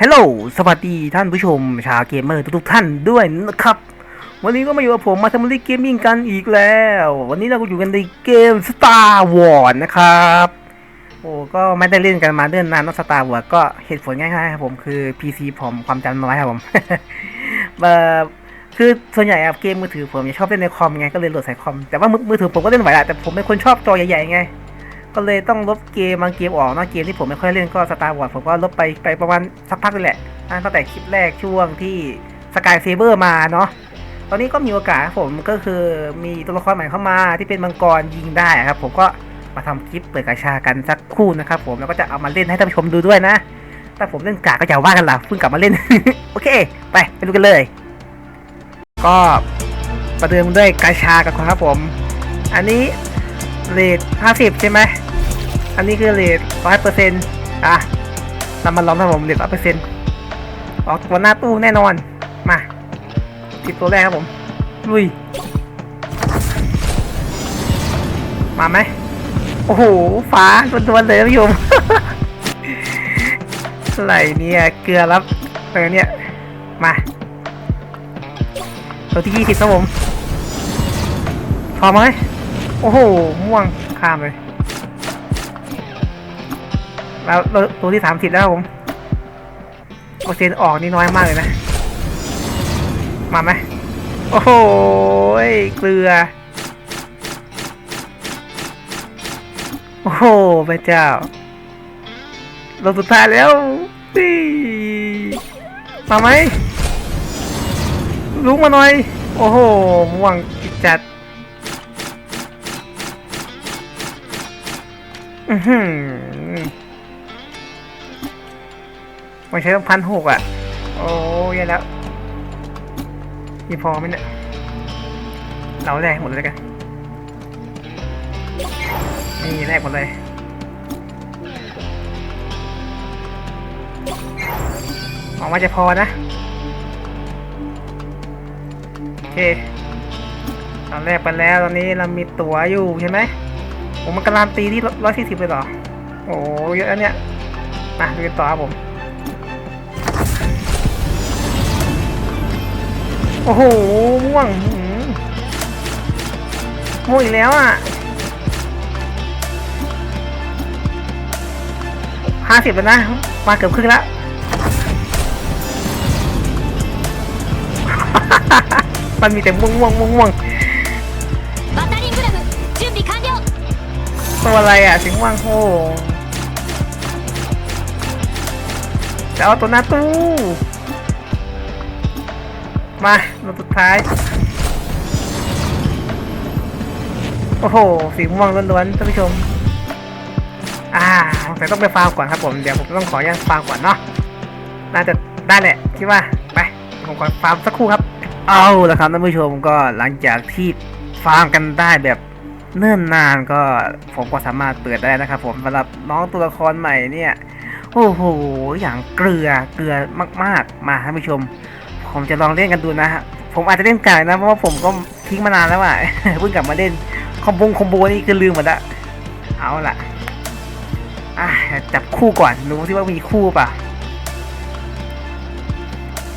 ฮลโหล สวัสดีท่านผู้ชมชาวเกมเมอร์ทุกๆท่านด้วยนะครับ วันนี้ก็มาอยู่กับผมมาทำรีเกมมิ่งกันอีกแล้ว วันนี้เราก็อยู่กันในเกม Star Wars นะครับ โอ้ก็ไม่ได้เล่นกันมาเดือนนานนะ Star Wars ก็เหตุผลง่ายๆครับผมคือ PC ผมความจำน้อยครับผมเอ่อคือส่วนใหญ่อะเกมมือถือผมจะชอบเล่นในคอมไงก็เลยโหลดใส่คอมแต่ว่ามือมือถือผมก็เล่นไหวแหละแต่ผมเป็นคนชอบจอใหญ่ๆไง ก็เลยต้องลบเกมบางเกมออกนะเกมที่ผมไม่ค่อยเล่นก็สตาร์วอร์ผมก็ลบไปไปประมาณสักพักเลยแหละตั้งแต่คลิปแรกช่วงที่สกายเซเบอร์มาเนาะตอนนี้ก็มีโอกาสผมก็คือมีตัวละครใหม่เข้ามาที่เป็นมังกรยิงได้ครับผมก็มาทำคลิปเปิดกาชากันสักคู่นะครับผมแล้วก็จะเอามาเล่นให้ท่านผู้ชมดูด้วยนะถ้าผมเล่นกากก็จะว่ากันล่ะเพิ่งกลับมาเล่น โอเค ไปไปดูกันเลย ก็ประเดิมด้วยกาชากันครับผม อันนี้เลท50 ใช่ไหม อันนี้คือเลทร้อยเปอร์เซ็นต์อะเรามาลองครับผมเลทร้อยเปอร์เซ็นต์ออกตัวหน้าตู้แน่นอน มาติดตัวแรกครับผม ลุย มาไหม โอ้โห ฟ้าดวนๆเลยท่านผู้ชมอะไรเนี่ย เกลือรับอะไรเนี่ย มาตัวที่ยี่สิบครับผม พอไหม โอ้โห ม่วงข้ามเลย แล้วตัวที่สามสิบแล้วผมเปอร์เซ็นต์ออกนี่น้อยมากเลยนะ มาไหมโอ้โหเกลือ โอ้โหพระเจ้าเราสุดท้ายแล้วนี่มาไหมลุกมาหน่อย โอ้โหม่วงจัดอือหือ มันใช้ต้องพันหกอะ โอ้ยแย่แล้วมีพอไหมเนี่ย เราแรกหมดเลยกัน นี่แรกหมดเลย หวังว่าจะพอนะ โอเคตอนแรกไปแล้วตอนนี้เรามีตั๋วอยู่ใช่ไหมผมมันการันตีที่ร้อยสี่สิบเลยเหรอ โอ้เยอะอันเนี้ยมาดูกันต่อครับผม โอ้โหม่วงม่วงอีกแล้วอะห้าสิบแล้วนะ มาเกือบครึ่งแล้วมันมีแต่ม่วงม่วงม่วงม่วงตัวอะไรอะสิงว่างโหจะเอาตัวหน้าตู้ มาตัวสุดท้าย โอ้โห สีม่วงล้วนๆท่านผู้ชม อ่าแต่ต้องไปฟาร์มก่อนครับผม เดี๋ยวผมต้องขออนุญาตฟาร์มก่อนเนาะ น่าจะได้แหละคิดว่า ไป ผมขอฟาร์มสักครู่ครับ เอาละครับท่านผู้ชมก็หลังจากที่ฟาร์มกันได้แบบเนิ่นนานก็ผมก็สามารถเปิดได้นะครับผมสำหรับน้องตัวละครใหม่เนี่ย โอ้โห อย่างเกลือเกลือมาก ๆ มาท่านผู้ชม ผมจะลองเล่นกันดูนะฮะผมอาจจะเล่นไก่นะเพราะว่าผมก็ทิ้งมานานแล้วอะเพิ่งกลับมาเล่นคอมบงคอมโบนี่คือลืมหมดละเอาล่ะอะจับคู่ก่อนดูที่ว่ามีคู่ป่ะ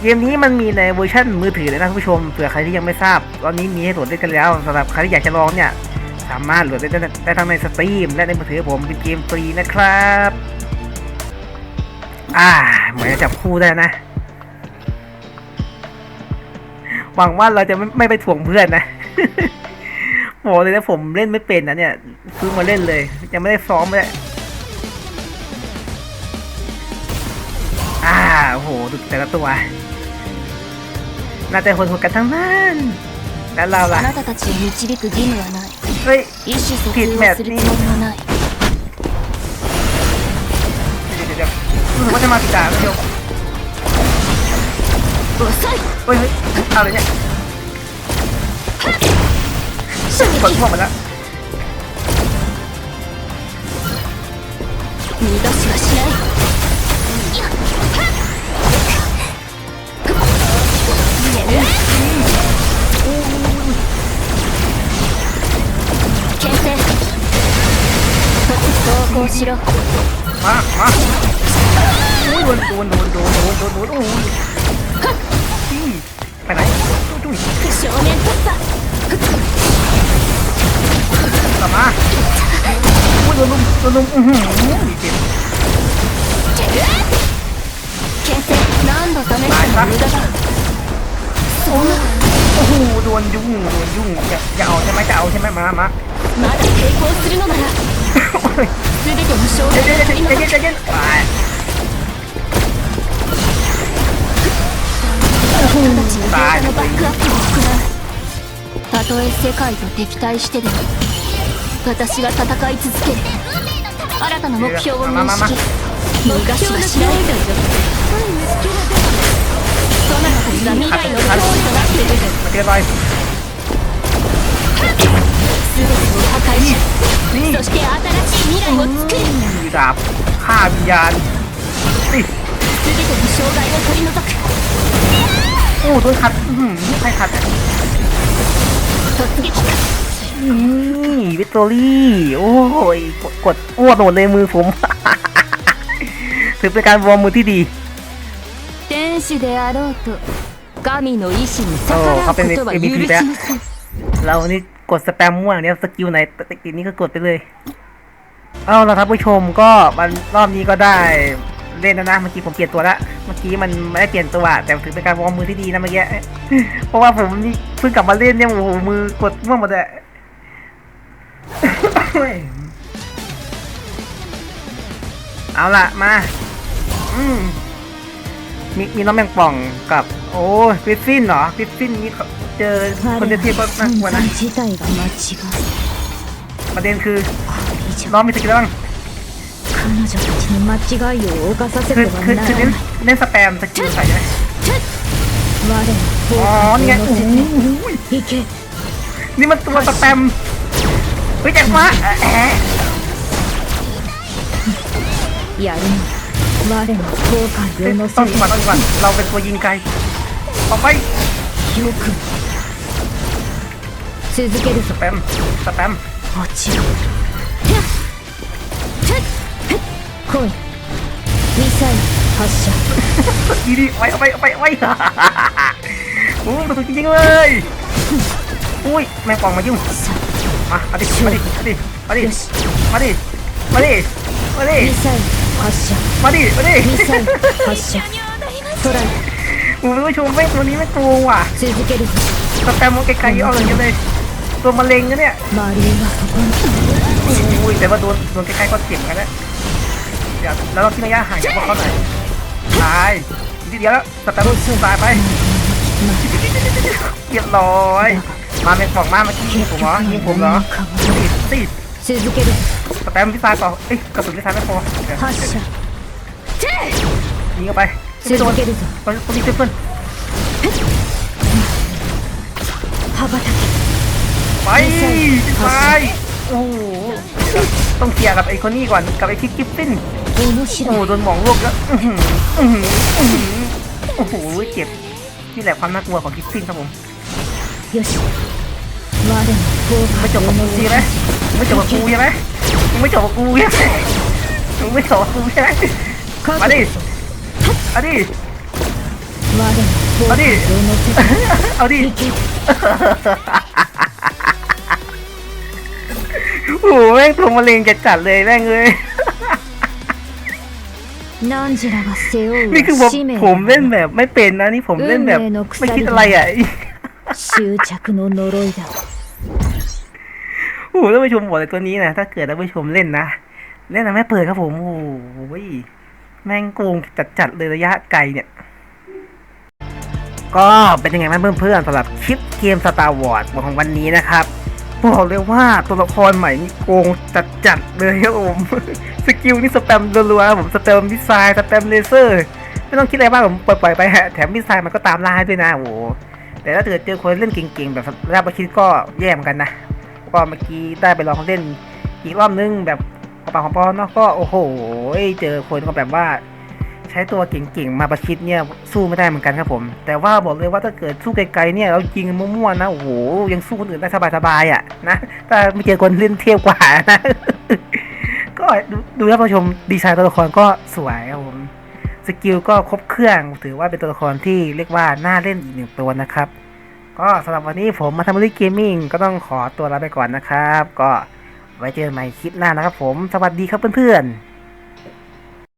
เกมนี้มันมีในเวอร์ชันมือถือเลยนะคุณผู้ชมเผื่อใครที่ยังไม่ทราบ ตอนนี้มีให้โหลดได้กันแล้วสำหรับใครที่อยากจะลองเนี่ยสามารถโหลดได้ได้ทั้งในสตรีมและในมือถือผมเป็นเกมฟรีนะครับ อ่าเหมือนจะจับคู่ได้นะ หวังว่าเราจะไม่ไม่ไปถ่วงเพื่อนนะบอกเลยนะผมเล่นไม่เป็นนะเนี่ยซื้อมาเล่นเลย ยังไม่ได้ซ้อมเลยอ่าโหดุแต่ละตัวน่าจะโหดกันทั้งนั้นแล้วเราล่ะเฮ้ยผิดแมทนี่รู้ว่าจะมาผิดด่าไม่ย 遅い เฮ้ยเฮ้ยเอาเลยเนี่ยกดพวกมาแล้ว 二度しはしない牽制投降しろ มา มาโอ้ยโดนโดนโดนโดนโดน นโดนโดนโอ้ยอี้ ไปไหนจุ้ย 正面突破 กลับมาโอ้ยโดนลุมโดนลุมอื้อหือเจ็บ 牽制何度試しても無駄だ โอ้โหโดนยุ่งโดนยุ่งอย่าอย่าเอาใช่ไหมจะเอาใช่ไหมมามา まだ抵抗するのなら โอ้ย 全ての障 ใจ 害 เย็น を取り ใจ たちのタのバックアップを行うたとえ世界と敵対してでも私は戦い続ける新たな目標を認識逃がしはないだよそなたたが未来の脅威となっているすべてを破壊しそして新しい未来を作るすべての障害を取り除く โอ้โดนขัดอื้อหือใครขัดอ่ะ 突撃か นี่วิตตอรี่ โอ้ยกดกดอ้วนหมดเลยมือผม ถือเป็นการวอร์มมือที่ดี 天使であろうと神の意志に逆おーらうことは許 MVP しだません เรานี่กดสแปมมั่วเนี่ยสกิลไหนสกิลนี้ก็กดไปเลย เอาละครับผู้ชมก็มันรอบนี้ก็ได้ เล่นนะนะเมื่อกี้ผมเปลี่ยนตัวละเมื่อกี้มันไม่ได้เปลี่ยนตัวแต่ถือเป็นการวอร์มมือที่ดีนะเมื่อกี้เพราะว่าผมนี่เพิ่งกลับมาเล่นเนี่ยโอ้โหมือกดมั่วหมดเลยเอาละมาอืมมีมีน้องแมงป่องกับ โอ้ฟิฟฟินเหรอฟิฟฟินนี่เจอคนเทียบก็น่ากลัวนะประเด็นคือน้องมีสกิลบ้าง 彼女たちに間違いを犯させ คือ ては คือ な คือ ら เล่น ない เล่นสแปมสกิลใส่ไหม 我の อ๋อ フォ นี่ไง ーカ โอ้ ス โห を乗せていけ นี่มันตัวสแปมเฮ้ยแจ็คมาแอะแอะ やるの我の後悔 เฮ้ย を乗 ต้อง せ ยิงก่อนต้องยิงก่อนเราเป็นตัวยิงไกลออกไป よく続ける ส ぞ แปมสแปม もちろん 来いミサイル発射 ดีดีไว้เอาไปเอาไปเอาไป โอ้ยกระสุนจริงๆเลยอุ้ยแมงป่องมายุ่ง さ มาเอาดิมาดิมาดิมาดิ よし มาดิมาดิมาดิ ミサイル発射 มาดิมาดิ ミサイル発射トライ คุณผู้ชมไม่ตัวนี้ไม่ตัวว่ะ 続けるぞ สแปมมันไกลๆเอาอย่างเงี้ยเลย ตัวมะเร็งนะเนี่ย マリーはここに อุ้ยแต่ว่าโดนโดนใกล้ๆก็เจ็บเหมือนกันนะ เดี๋ยวแล้วเราทิ้งระยะห่างจากพวกเขาหน่อยตายทีเดียวแล้วสตาร์ทซึ่งตายไปเรียบร้อย มาเป็นสองมาเมื่อกี้ยิงผมเหรอยิงผมเหรอติดติดสแตมพิซซ่าต่อเอ้ยกระสุนที่ซ่าไม่พอยิงเข้าไปไม่โดนต้องยิฟเพื่อนไปไปโอ้ต้องเคลียร์กับไอ้คนนี้ก่อนกับไอ้คิกกิฟฟิน โอ้โดนหมองลวกแล้วโอ้โหเจ็บนี่แหละความน่ากลัวของคิฟซินครับผมไม่จบกับกูใช่ไหมไม่จบกับกูใช่ไหมไม่จบกับกูใช่ไหมไม่จบกับกูใช่ไหมมาดิมาดิมาดิเอาดิโอ้โหแม่งทงมะเร็งจัดจัดเลยแม่งเลย นี่คือผมผมเล่นแบบไม่เป็นนะนี่ผมเล่นแบบไม่คิดอะไรอะโอ้โหท่านผู้ชมบอกเลยตัวนี้นะถ้าเกิดท่านผู้ชมเล่นนะเล่นนะใม่เปิดครับผมโอ้ยแม่งโกงจัดๆเลยระยะไกลเนี่ย ก็เป็นยังไงบ้างเพื่อนๆสำหรับคลิปเกมสตาร์วอร์สของวันนี้นะครับ บอกเลยว่าตัวละครใหม่นี่โกงจัดๆเลยครับผม สกิลนี่สแปมรัวๆผมสแปมมิสไซล์สแปมเลเซอร์ ไม่ต้องคิดอะไรมากผมปล่อยๆไปฮะแถมมิสไซล์มันก็ตามล่าด้วยนะโอ้โหแต่ถ้าเกิดเจอคนเล่นเก่งๆ แบบระดับประชิดก็แย่เหมือนกันนะก็เมื่อกี้ได้ไปลองเล่นอีกรอบนึงแบบปากของปอเนาะก็โอ้โห เจอคนก็แบบว่า ใช้ตัวเก่งๆมาประชิดเนี่ยสู้ไม่ได้เหมือนกันครับผม แต่ว่าบอกเลยว่าถ้าเกิดสู้ไกลๆเนี่ยเรายิงมั่วๆนะโอ้โหยังสู้คนอื่นได้สบายๆอะนะถ้าไม่เจอคนเล่นเทียบกว่านะก็ดูดูท่านผู้ชมดีไซน์ตัวละครก็สวยครับผมสกิลก็ครบเครื่องถือว่าเป็นตัวละครที่เรียกว่าน่าเล่นอีกหนึ่งตัวนะครับ ก็สำหรับวันนี้ผมมาทำบริเกมมิ่งก็ต้องขอตัวลาไปก่อนนะครับ ก็ไว้เจอกันใหม่คลิปหน้านะครับผม สวัสดีครับเพื่อนๆ